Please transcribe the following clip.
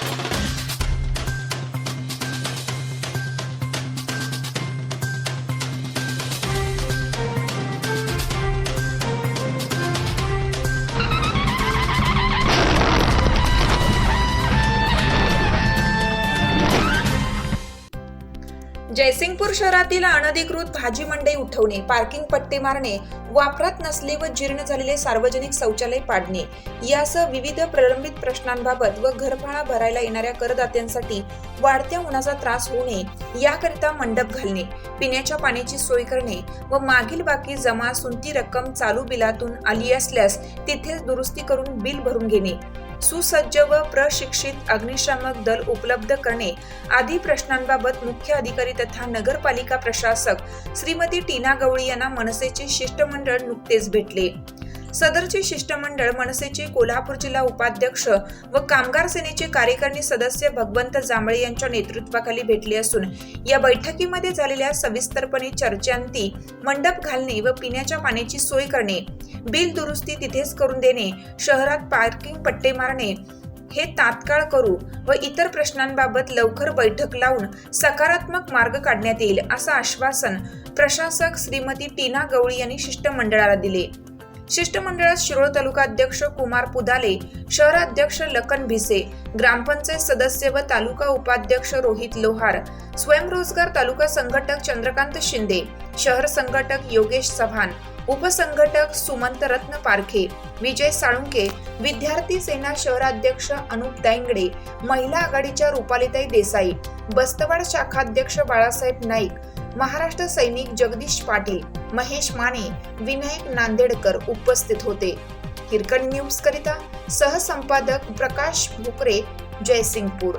Thank you. Jaysingpur शहरातील अनधिकृत भाजी मंडई उठवणे पार्किंग पट्टे मारणे वापरात नसले व जीर्ण झालेले सार्वजनिक शौचालय पाडणे यासह विविध प्रलंबित प्रश्नांबाबत व घरफळा भरायला येणाऱ्या करदात्यांसाठी वाढत्या उन्हाचा त्रास होऊ नये याकरिता मंडप घालणे पिण्याच्या पाण्याची सोय करणे व मागील बाकी जमा असून ती रक्कम चालू बिलातून आली असल्यास तिथेच दुरुस्ती करून बिल भरून घेणे. सुसज्ज व प्रशिक्षित अग्निशामक दल उपलब्ध करणे आदी प्रश्नांबाबत मुख्य अधिकारी तथा नगरपालिका प्रशासक श्रीमती टीना गवळी यांना मनसेचे शिष्टमंडळ नुकतेच भेटले. सदरचे शिष्टमंडळ मनसेचे कोल्हापूर जिल्हा उपाध्यक्ष व कामगार सेनेचे कार्यकारिणी सदस्य भगवंत जांभळे यांच्या नेतृत्वाखाली भेटले असून या बैठकीमध्ये झालेल्या सविस्तरपणे चर्चांती मंडप घालणे व पिण्याच्या पाण्याची सोय करणे बिल दुरुस्ती तिथेच करून देणे शहरात पार्किंग पट्टे मारणे हे तात्काळ करू व इतर प्रश्नांबाबत लवकर बैठक लावून सकारात्मक मार्ग काढण्यात येईल असं आश्वासन प्रशासक श्रीमती टीना गवळी यांनी शिष्टमंडळाला दिले. शिष्टमंडळात शिरोळ तालुका अध्यक्ष कुमार पुदाले शहराध्यक्ष लखन भिसे ग्रामपंचायत सदस्य व तालुका उपाध्यक्ष रोहित लोहार स्वयंरोजगार तालुका संघटक चंद्रकांत शिंदे शहर संघटक योगेश चव्हाण उपसंघटक सुमंत रत्न पारखे विजय साळुंके विद्यार्थी सेना शहराध्यक्ष अनुप दायंगडे महिला आघाडीच्या रुपालीताई देसाई बस्तवाड शाखाध्यक्ष बाळासाहेब नाईक महाराष्ट्र सैनिक जगदीश पाटील महेश माने विनायक नांदेडकर उपस्थित होते. हिरकण न्यूज करिता सहसंपादक प्रकाश भुकरे जयसिंगपूर.